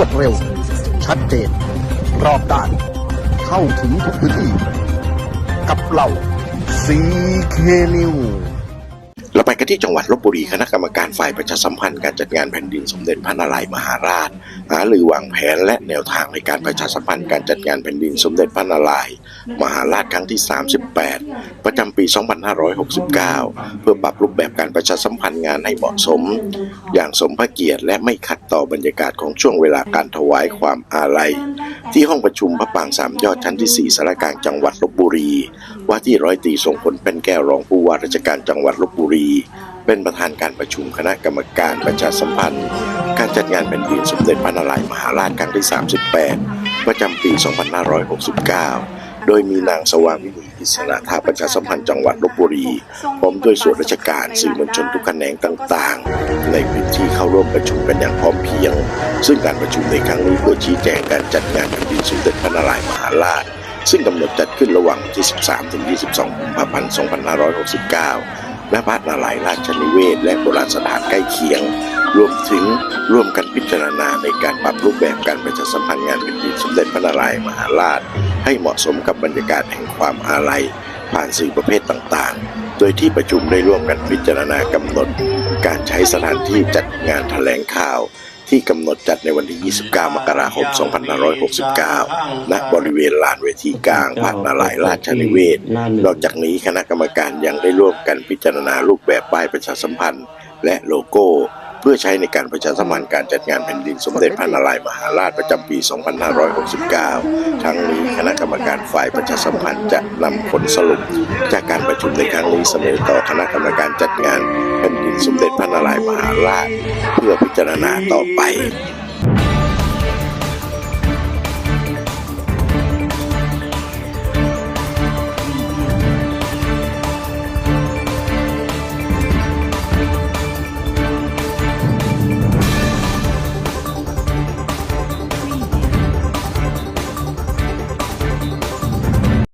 วดเร็ว ชัดเจน รอบด้าน เข้าถึงทุกพื้นที่ กับเราซีเคนิว เราไปกันที่จังหวัดลบบุรีคณะกรรมการฝ่ายประชาสัมพันธ์การจัดงานแผ่นดินสมเด็จพระนารายมหาราชหารือวางแผนและแนวทางในการประชาสัมพันธ์การจัดงานแผ่นดินสมเด็จพระนารายมหาราชครั้งที่ 38 ประจำปี 2569 เพื่อปรับรูปแบบการประชาสัมพันธ์งานให้เหมาะสม อย่างสมพระเกียรติและไม่ขัดต่อบรรยากาศของช่วงเวลาการถวายความอาลัย ที่ห้องประชุมพระปางสามยอดชั้นที่ 4สารกลางจังหวัดลบบุรี ว่าที่ร้อยตีทรงผลเป็นแก้วรองผู้ว่าราชการจังหวัดลบบุรี เป็นประธานการประชุมคณะกรรมการประชาสัมพันธ์ การจัดงานแผ่นดินสมเด็จพระนารายณ์มหาราชครั้งที่ 38 ประจำปี 2569 โดยมีนางสว่างวินีอิสระท่าประชาสัมพันธ์จังหวัดลบบุรี พร้อมด้วยส่วนราชการสื่อมวลชนทุกแขนงต่างๆ ในพื้นที่เข้าร่วมประชุมกันอย่างพร้อมเพรียง ซึ่งการประชุมในครั้งนี้เพื่อชี้แจงการจัดงานแผ่นดินสมเด็จพระนารายณ์มหาราช ซึ่งกำหนดจัดขึ้นระหว่างที่ 13 ถึง 22 กุมภาพันธ์ 2569 และพระนารายณ์ราชนิเวศ และโบราณสถานใกล้เคียง รวมถึงร่วมกันพิจารณาในการปรับรูปแบบการประชาสัมพันธ์งานแผ่นดินสมเด็จพระนารายมหาราช ให้เหมาะสมกับบรรยากาศแห่งความอาลัยผ่านสื่อประเภทต่างๆ โดยที่ประชุมได้ร่วมกันพิจารณากำหนด การใช้สถานที่จัดงานแถลงข่าว ที่กำหนดจัดในวันที่ 29 มกราคม 2569 ณ บริเวณลานเวทีกลางพระนารายณ์ราชนิเวศน์นอกจากนี้คณะกรรมการยังได้ร่วมกันพิจารณารูปแบบป้ายประชาสัมพันธ์ และโลโก้เพื่อใช้ในการประชาสัมพันธ์การจัดงานแผ่นดินสมเด็จพระนารายณ์มหาราชประจำปี 2569 ทั้งนี้คณะกรรมการ ฝ่ายประชาสัมพันธ์จะนำผลสรุป จากการประชุมในครั้งนี้เสนอต่อคณะกรรมการจัดงานแผ่นดินสมเด็จพระนารายณ์มหาราช เพื่อพิจารณาต่อไป